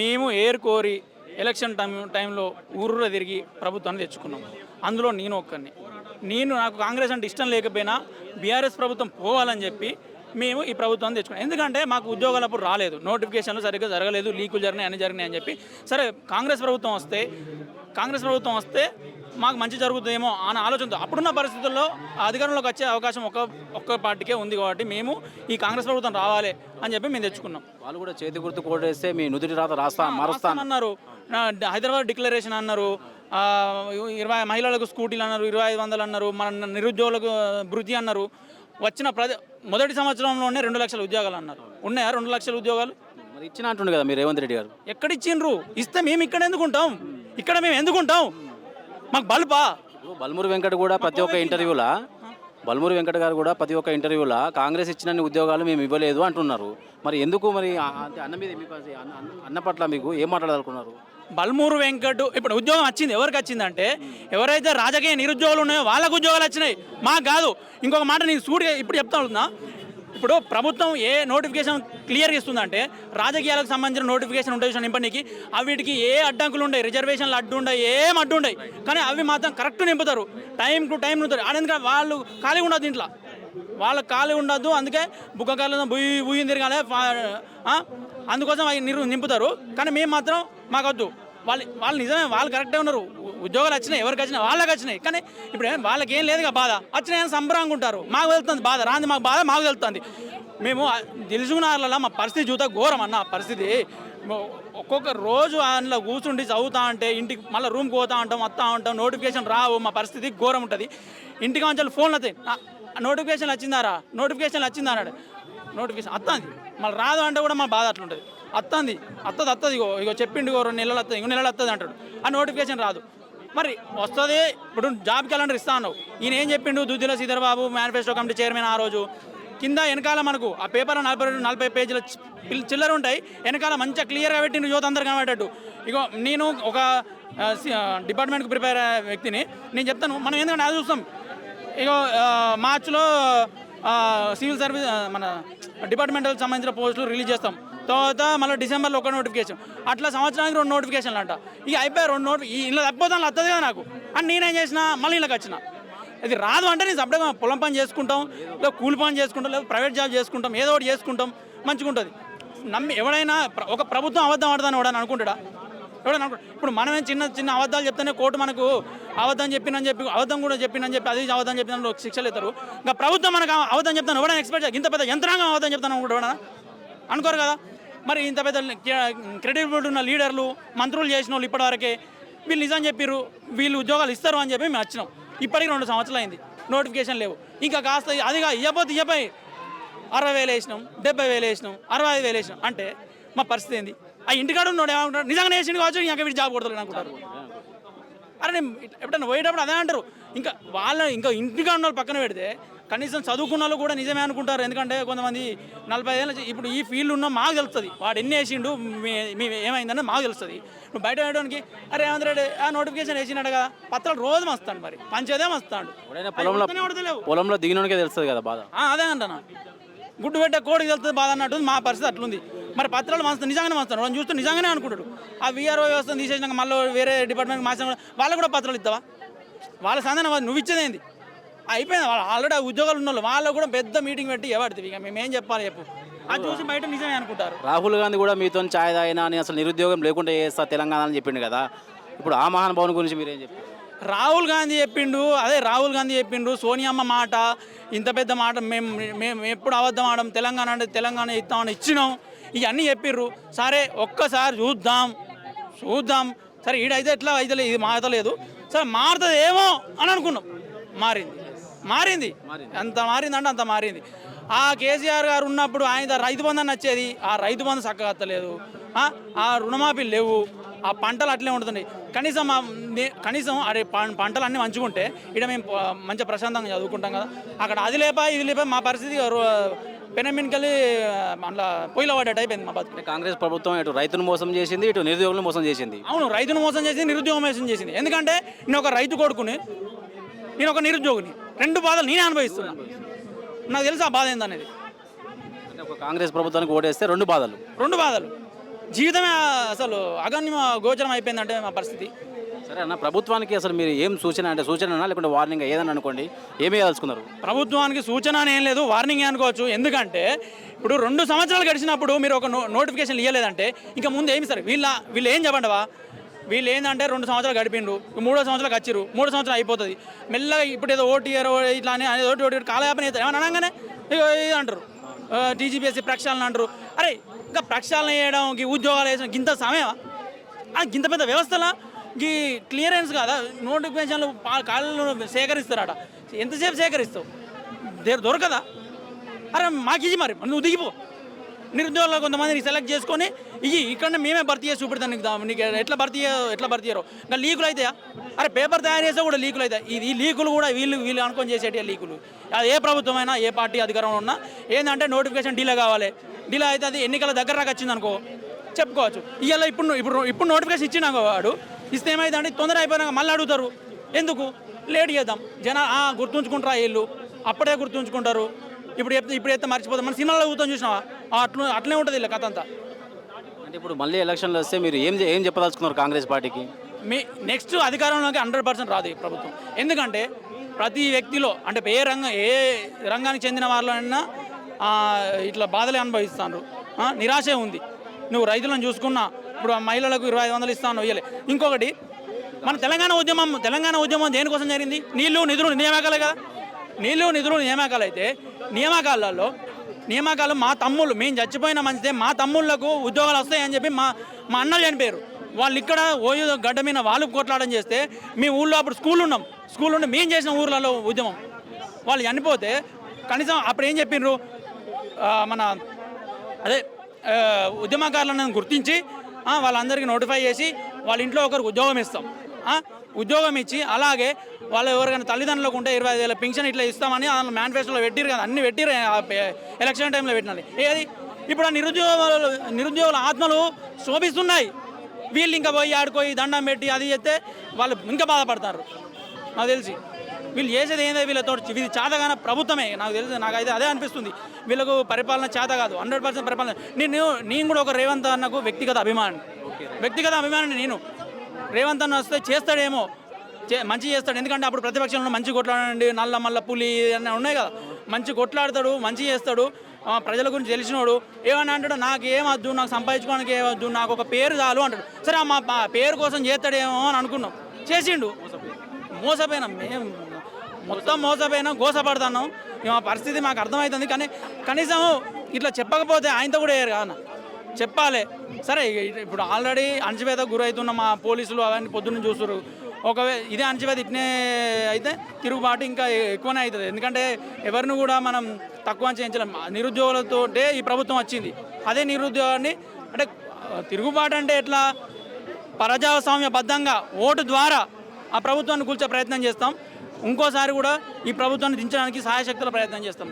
మేము ఏర్ కోరి election time టైంలో ఊర్లో తిరిగి ప్రభుత్వాన్ని తెచ్చుకున్నాం. అందులో నేను ఒక్కరిని నేను నాకు కాంగ్రెస్ అంటే ఇష్టం లేకపోయినా బీఆర్ఎస్ ప్రభుత్వం పోవాలని చెప్పి మేము ఈ ప్రభుత్వాన్ని తెచ్చుకున్నాం. ఎందుకంటే మాకు ఉద్యోగాలు అప్పుడు రాలేదు. నోటిఫికేషన్లు సరిగ్గా జరగలేదు లీకులు జరిగినాయి అన్ని జరిగినాయి అని చెప్పి. సరే కాంగ్రెస్ ప్రభుత్వం వస్తే కాంగ్రెస్ ప్రభుత్వం వస్తే మాకు మంచి జరుగుతుందేమో అనే ఆలోచనతో అప్పుడున్న పరిస్థితుల్లో అధికారంలోకి వచ్చే అవకాశం ఒక ఒక్క పార్టీకే ఉంది కాబట్టి మేము ఈ కాంగ్రెస్ ప్రభుత్వం రావాలి అని చెప్పి మేము తెచ్చుకున్నాం. వాళ్ళు కూడా చేతి గుర్తు కోటేస్తే మీ నుదుటి రాత రాస్తా మారుస్తా అన్నారు. హైదరాబాద్ డిక్లరేషన్ అన్నారు. ఇరవై మహిళలకు స్కూటీలు అన్నారు ఇరవై ఐదు వందలు అన్నారు మన నిరుద్యోగులకు భృతి అన్నారు. వచ్చిన ప్రజ మొదటి సంవత్సరంలోనే రెండు లక్షల ఉద్యోగాలు అన్నారు. ఉన్నాయా రెండు లక్షల ఉద్యోగాలు? మరి ఇచ్చిన అంటుండే కదా మీరు రేవంత్ రెడ్డి గారు. ఎక్కడిచ్చిండ్రు ఇస్తే మేము ఇక్కడ ఎందుకుంటాం ఇక్కడ మేము ఎందుకుంటాం మాకు ఇప్పుడు బల్మూరి వెంకట్ కూడా ప్రతి ఒక్క ఇంటర్వ్యూలా? బల్మూరి వెంకట్ గారు కూడా ప్రతి ఒక్క ఇంటర్వ్యూలా కాంగ్రెస్ ఇచ్చిన ఉద్యోగాలు మేము ఇవ్వలేదు అంటున్నారు. మరి ఎందుకు మరి అంటే అన్న మీద మీకు అన్న- అన్న- అన్న పట్ల మీకు ఏం మాట్లాడాలనుకున్నారు? బల్మూరు వెంకట్ ఇప్పుడు ఉద్యోగం వచ్చింది. ఎవరికి వచ్చిందంటే ఎవరైతే రాజకీయ నిరుద్యోగులు ఉన్నాయో వాళ్ళకు ఉద్యోగాలు వచ్చినాయి. మాకు కాదు. ఇంకొక మాట నేను సూటిగా ఇప్పుడు చెప్తా ఉంటున్నా. ఇప్పుడు ప్రభుత్వం ఏ నోటిఫికేషన్ క్లియర్గా ఇస్తుందంటే రాజకీయాలకు సంబంధించిన నోటిఫికేషన్ ఉంటుంది నింపడానికి అవిటికి ఏ అడ్డంకులు ఉండవు రిజర్వేషన్లు అడ్డు ఉండవు ఏం అడ్డు ఉండవు కానీ అవి మాత్రం కరెక్ట్ నింపుతారు. టైం టు టైం నింపుతారు. ఎందుకంటే వాళ్ళు ఖాళీ ఉండదు దీంట్లో. వాళ్ళ ఖాళీ ఉండదు అందుకే బుక్కకాలను బుయ్యి బుయ్యి తిరగాలి అందుకోసం అవి నింపుతారు. కానీ మేము మాత్రం మాకొద్దు. వాళ్ళు వాళ్ళు నిజమే వాళ్ళు కరెక్టే ఉన్నారు. ఉద్యోగాలు వచ్చినాయి ఎవరికి వచ్చినాయి వాళ్ళకి వచ్చినాయి. కానీ ఇప్పుడు ఏం- వాళ్ళకి ఏం లేదుగా బాధ. వచ్చినాయని సంబరంగా ఉంటారు మాకు వెళ్తుంది బాధ రాంది మాకు బాధ మాకు వెళ్తుంది మేము తెలుసుకున్నారులలో మా పరిస్థితి చూతా ఘోరం అన్న పరిస్థితి. ఒక్కొక్క రోజు అందులో కూర్చుండి చదువుతా అంటే ఇంటికి మళ్ళీ రూమ్కి పోతా ఉంటాం వస్తా ఉంటాం నోటిఫికేషన్ రావు మా పరిస్థితి ఘోరం ఉంటుంది. ఇంటికి వంచాలి ఫోన్లు వస్తాయి. నోటిఫికేషన్ వచ్చిందారా? నోటిఫికేషన్ వచ్చిందా? అన్నాడు. నోటిఫికేషన్ వస్తుంది. మళ్ళీ రాదు అంటే కూడా మా బాధ అట్లుంటుంది. అత్తంది. అత్తది వస్తుంది ఇగో ఇగో చెప్పిండు ఇగో రెండు నెలలు అత్తది ఇంకో నెలలు అత్తది అంటాడు. ఆ నోటిఫికేషన్ రాదు. మరి వస్తుంది ఇప్పుడు జాబ్ క్యాలెండర్ ఇస్తా అన్నావు. ఈయన ఏం చెప్పిండు? Duddilla Sridhar Babu manifesto committee chairman ఆ రోజు. కింద వెనకాల మనకు ఆ పేపర్ నలభై రెండు నలభై పేజీల చిల్లర ఉంటాయి. వెనకాల మంచిగా క్లియర్గా పెట్టిండు యువత అందరు కనబడేటట్టు ఇగో నేను ఒక సి- డిపార్ట్మెంట్కి ప్రిపేర్ అయ్యే వ్యక్తిని. నేను చెప్తాను మనం ఎందుకంటే అది చూస్తాం. ఇగో మార్చిలో సివిల్ సర్వీస్ మన డిపార్ట్మెంటల్ సంబంధించిన పోస్టులు రిలీజ్ చేస్తాం. తర్వాత మళ్ళీ డిసెంబర్లో ఒక నోటిఫికేషన్ అట్లా సంవత్సరానికి రెండు నోటిఫికేషన్లు అంట ఇక అయిపోయాయి రెండు నోటి ఇలా తప్పిపోతాను వస్తుంది కదా నాకు. అని నేనేం చేసిన మళ్ళీ ఇళ్ళకి వచ్చిన. ఇది రాదు అంటే నేను సపరేట్గా పొలం పని చేసుకుంటాం లేదా కూలి పని చేసుకుంటాం లేదా ప్రైవేట్ జాబ్ చేసుకుంటాం ఏదో ఒకటి చేసుకుంటాం మంచిగా ఉంటుంది. నమ్మి ఎవడైనా ప్ర- ఒక ప్రభుత్వం అబద్ధం ఆడదాని ఎవడని అనుకుంటాడా? ఎవడని అనుకుంటా? ఇప్పుడు మనమే చిన్న చిన్న అబద్ధాలు చెప్తేనే కోర్టు మనకు అబద్ధం చెప్పినని చెప్పి అబద్ధం కూడా చెప్పినని చెప్పి అది అబద్ధం చెప్పిన శిక్షలు ఇస్తారు. ఇంకా ప్రభుత్వం మనకు అబద్ధం చెప్తాను ఎవడైనా ఎక్స్పెక్ట్ ఇంత పెద్ద యంత్రాంగం అబద్ధం చెప్తాను అనుకుంటాడు అనుకోరు కదా? మరి ఇంత పెద్ద క్రెడిబిలిటీ ఉన్న లీడర్లు మంత్రులు చేసిన వాళ్ళు ఇప్పటివరకే వీళ్ళు నిజం చెప్పిర్రు వీళ్ళు ఉద్యోగాలు ఇస్తారు అని చెప్పి మేము వచ్చినాం ఇప్పటికి రెండు సంవత్సరాలు అయింది. నోటిఫికేషన్ లేవు. ఇంకా కాస్త అదిగా ఇవ్వబోతే ఇవ్వపోయి అరవై వేలు వేసినాం డెబ్బై వేలు వేసినాం అరవై ఐదు వేలు వేసినాం. అంటే మా పరిస్థితి ఏంది? ఆ ఇంటికాడ ఉన్నాడు ఏమంటారు నిజంగా వేసిండు కావచ్చు ఇంకా వీడు జాబ్ కొడతాడు అనుకుంటారు. అరే నేను ఎప్పుడైనా పోయేటప్పుడు అదే అంటారు. ఇంకా వాళ్ళ ఇంకా ఇంటికాడ ఉన్న వాళ్ళు పక్కన పెడితే కనీసం చదువుకున్న వాళ్ళు కూడా నిజమే అనుకుంటారు. ఎందుకంటే కొంతమంది నలభై ఏళ్ళ ఇప్పుడు ఈ ఫీల్డ్ ఉన్న మాకు తెలుస్తుంది. వాడు ఎన్ని వేసిండు మీ- ఏమైందని మాకు తెలుస్తుంది. నువ్వు బయట వేయడానికి అరే ఏమంత రెడ్డి ఆ నోటిఫికేషన్ వేసినాడు కదా పత్రాలు రోజు మస్తాడు మరి పంచేదే ఎవడైనా పొలంలో. పొలంలో దిగినోనికే తెలుస్తుంది కదా బాధ. అదే అంటానా గుడ్డు పెట్టే కోడికి వెళ్తుంది బాధ అన్నట్టు మా పరిస్థితి అట్లుంది. మరి పత్రాలు మనసు నిజంగానే మస్తాడు. వాళ్ళని చూస్తే నిజంగానే అనుకుంటాడు. ఆ విఆర్ఓ వ్యవస్థను తీసేసినాక మళ్ళీ వేరే డిపార్ట్మెంట్ మార్చిన వాళ్ళకు కూడా పత్రాలు ఇస్తావా? వాళ్ళ అది. నువ్వు ఇచ్చేదేంది అయిపోయింది. వాళ్ళు ఆల్రెడీ ఆ ఉద్యోగాలు ఉన్న వాళ్ళు వాళ్ళకు కూడా పెద్ద మీటింగ్ పెట్టి ఎవరిది ఇక మేమేం చెప్పాలి చెప్పు. అది చూసి బయట నిజమే అనుకుంటారు. రాహుల్ గాంధీ కూడా మీతో ఛాయ్ తాగినా అని అసలు నిరుద్యోగం లేకుండా చేస్తా తెలంగాణ అని చెప్పిండు కదా. ఇప్పుడు ఆ మహానుభావుని గురించి మీరేం చెప్పారు రాహుల్ గాంధీ చెప్పిండు. అదే రాహుల్ గాంధీ చెప్పిండు. సోనియమ్మ మాట ఇంత పెద్ద మాట మేము మేము ఎప్పుడు అబద్ధం ఆడడం తెలంగాణ అంటే తెలంగాణ ఇస్తామని ఇచ్చినాం. ఇవన్నీ చెప్పిర్రు. సరే ఒక్కసారి చూద్దాం. చూద్దాం. సరే ఈడైతే ఎట్లా అయితే ఇది మారతలేదు సరే మారుతుంది ఏమో అని అనుకున్నాం. మారింది. మారింది. అంత మారిందంటే అంత మారింది. ఆ కేసీఆర్ గారు ఉన్నప్పుడు ఆయన రైతు బంధు అని వచ్చేది ఆ రైతు బంధు చక్కగా వస్తలేదు ఆ, రుణమాఫీలు లేవు ఆ పంటలు అట్లే ఉంటున్నాయి. కనీసం కనీసం అరే పంటలు అన్నీ మంచిగా ఇక్కడ మేము మంచిగా ప్రశాంతంగా చదువుకుంటాం కదా. అక్కడ అది లేపా ఇది లేపా మా పరిస్థితి పెనమిన్కెళ్ళి అందులో పొయ్యిలో పడ్డట్టు అయిపోయింది మా బతుకు. కాంగ్రెస్ ప్రభుత్వం ఇటు రైతును మోసం చేసింది ఇటు నిరుద్యోగులను మోసం చేసింది. అవును రైతును మోసం చేసింది నిరుద్యోగం మోసం చేసింది. ఎందుకంటే నేను ఒక రైతు కొడుకుని నేను ఒక నిరుద్యోగిని. రెండు బాధలు నేనే అనుభవిస్తున్నా. నాకు తెలుసు ఆ బాధ ఏందనేది. అంటే ఒక కాంగ్రెస్ ప్రభుత్వానికి ఓటేస్తే రెండు బాధలు. రెండు బాధలు. జీవితమే అసలు అగమ్య గోచరం అయిపోయిందంటే మా పరిస్థితి. సరే అన్న ప్రభుత్వానికి అసలు మీరు ఏం సూచన అంటే సూచన లేకుంటే వార్నింగ్ ఏదన్నా అనుకోండి ఏమి వేయాల్సుకున్నారు? ప్రభుత్వానికి సూచన అని ఏం లేదు వార్నింగ్ అనుకోవచ్చు. ఎందుకంటే ఇప్పుడు రెండు సంవత్సరాలు గడిచినప్పుడు మీరు ఒక నోటిఫికేషన్ ఇవ్వలేదంటే ఇంకా ముందు ఏమి సార్? వీళ్ళ వీళ్ళు ఏం చెప్పండవా? వీళ్ళు ఏంటంటే రెండు సంవత్సరాలు గడిపిండ్రు మూడో సంవత్సరాలు వచ్చిర్రు మూడు సంవత్సరం అయిపోతుంది. మెల్లగా ఇప్పుడు ఏదో ఓటీఆర్ ఇట్లా అని అనేది ఓటీ ఓటీ కాలయాపన అవుతారు ఏమన్నా అనగానే ఇది అంటారు. టీజీపీఎస్సీ ప్రక్షాళన అంటారు. అరే ఇంకా ప్రక్షాళన చేయడం ఉద్యోగాలు వేసిన గింత సమయం ఆ గింత పెద్ద వ్యవస్థలా ఈ క్లియరెన్స్ కాదా? నోటిఫికేషన్లు కాళ్ళు సేకరిస్తారట. ఎంతసేపు సేకరిస్తావు? దొరకదా? అరే మాకు ఇది మరి నువ్వు దిగిపో. నిరుద్యోగులు కొంతమందిని సెలెక్ట్ చేసుకొని ఇవి ఇక్కడ మేమే భర్తీ చేసి చూపెడతాను నీకు నీకు ఎట్లా భర్తీ ఎట్లా భర్తీ చేయరు. ఇంకా లీకులు అవుతాయా అరే పేపర్ తయారు చేస్తే కూడా లీకులు అవుతాయి ఇది ఈ లీకులు కూడా వీళ్ళు వీళ్ళు అనుకొని చేసేటి లీకులు. అది ఏ ప్రభుత్వమైనా ఏ పార్టీ అధికారంలో ఉన్నా ఏంటంటే నోటిఫికేషన్ డీలే కావాలి. డీలే అయితే అది ఎన్నికల దగ్గర దాకా వచ్చింది అనుకో చెప్పుకోవచ్చు. ఇవాళ ఇప్పుడు ఇప్పుడు ఇప్పుడు నోటిఫికేషన్ ఇచ్చినాక వాడు ఇస్తే ఏమైందంటే తొందర అయిపోయినాక మళ్ళీ అడుగుతారు. ఎందుకు? లేట్ చేద్దాం. జన గుర్తుంచుకుంటారా వీళ్ళు? అప్పుడే గుర్తుంచుకుంటారు. ఇప్పుడు చెప్తే ఇప్పుడు అయితే మర్చిపోతాం. మన సినిమాలో కూర్చొని చూసినావా? అట్లా అట్లనే ఉంటుంది వీళ్ళ కథ అంతా. అంటే ఇప్పుడు మళ్ళీ ఎలక్షన్లు వస్తే మీరు ఏం ఏం చెప్పదలుచుకున్నారు కాంగ్రెస్ పార్టీకి? మీ నెక్స్ట్ అధికారంలోకి హండ్రెడ్ పర్సెంట్ రాదు ఈ ప్రభుత్వం. ఎందుకంటే ప్రతి వ్యక్తిలో అంటే ఏ రంగం ఏ రంగానికి చెందిన వాళ్ళైనా ఆ, ఇట్లా బాధలే అనుభవిస్తాను నిరాశే ఉంది. నువ్వు రైతులను చూసుకున్నా ఇప్పుడు ఆ మహిళలకు ఇరవై ఐదు వందలు ఇస్తాను ఇయ్యలే. ఇంకొకటి మన తెలంగాణ ఉద్యమం తెలంగాణ ఉద్యమం దేనికోసం జరిగింది? నీళ్ళు నిధులు నియామకాలే కదా. నీళ్ళు నిధులు నియామకాలు అయితే నియామకాలలో నియామకాలు మా తమ్ముళ్ళు మేము చచ్చిపోయిన మంచిదే మా తమ్ముళ్ళకు ఉద్యోగాలు వస్తాయని చెప్పి మా మా అన్నలు చనిపోయారు. వాళ్ళు ఇక్కడ ఓయో గడ్డ మీద వాళ్ళు కొట్లాడడం చేస్తే మీ ఊళ్ళో అప్పుడు స్కూల్ ఉన్నాం. స్కూల్ ఉండి మేము చేసిన ఊర్లలో ఉద్యమం. వాళ్ళు చనిపోతే కనీసం అప్పుడు ఏం చెప్పిండ్రు మన అదే ఉద్యమకారులను గుర్తించి వాళ్ళందరికీ నోటిఫై చేసి వాళ్ళ ఇంట్లో ఒకరికి ఉద్యోగం ఇస్తాం. ఉద్యోగం ఇచ్చి అలాగే వాళ్ళు ఎవరికైనా తల్లిదండ్రులకు ఉంటే ఇరవై ఐదు వేల పెన్షన్ ఇట్లా ఇస్తామని వాళ్ళ మేనిఫెస్టోలో పెట్టిరు కదా అన్ని పెట్టిరు ఎలక్షన్ టైంలో పెట్టినది. ఏది? ఇప్పుడు ఆ నిరుద్యోగులు నిరుద్యోగుల ఆత్మలు శోభిస్తున్నాయి. వీళ్ళు ఇంకా పోయి ఆడుకోయి దండం పెట్టి అది చేస్తే వాళ్ళు ఇంకా బాధపడతారు. నాకు తెలిసి. వీళ్ళు చేసేది ఏందో వీళ్ళతో ఇది చేతగాన ప్రభుత్వమే. నాకు తెలిసి నాకైతే అదే అనిపిస్తుంది. వీళ్ళకు పరిపాలన చేత కాదు. హండ్రెడ్ పర్సెంట్ పరిపాలన. నేను నేను కూడా ఒక రేవంత్ అన్నకు వ్యక్తిగత అభిమాని. వ్యక్తిగత అభిమాని నేను. రేవంత్ అన్న వస్తే చేస్తాడేమో. చే- మంచి చేస్తాడు. ఎందుకంటే అప్పుడు ప్రతిపక్షంలో మంచి కొట్లాడండి నల్ల మల్ల పులి అన్నీ ఉన్నాయి కదా. మంచి కొట్లాడతాడు మంచి చేస్తాడు. ప్రజల గురించి తెలిసినోడు. ఏమని అంటాడు నాకు ఏమద్దు నాకు సంపాదించుకోవడానికి ఏమద్దు నాకు ఒక పేరు చాలు అంటాడు. సరే మా పేరు కోసం చేస్తాడేమో అని అనుకున్నాం. చేసిండు. మోసపోయినాం మేము మొత్తం మోసపోయినాం గోసపడుతున్నాం. మా పరిస్థితి మాకు అర్థమవుతుంది. కానీ కనీసం ఇట్లా చెప్పకపోతే ఆయనతో కూడా వేయరు కాన చెప్పాలి. సరే ఇప్పుడు ఆల్రెడీ అణచివేత గురవుతున్న మా పోలీసులు అవన్నీ పొద్దున్న చూస్తారు ఒకవేళ ఇదే అణచివేత ఇట్నే అయితే తిరుగుబాటు ఇంకా ఎక్కువనే అవుతుంది ఎందుకంటే ఎవరిని కూడా మనం తక్కువ చేయించలేం. నిరుద్యోగులతోటే ఈ ప్రభుత్వం వచ్చింది. అదే నిరుద్యోగాన్ని అంటే తిరుగుబాటు అంటే ఎట్లా? ప్రజాస్వామ్యబద్ధంగా ఓటు ద్వారా ఆ ప్రభుత్వాన్ని కూల్చే ప్రయత్నం చేస్తాం. ఇంకోసారి కూడా ఈ ప్రభుత్వాన్ని దించడానికి సహాయశక్తుల ప్రయత్నం చేస్తాం.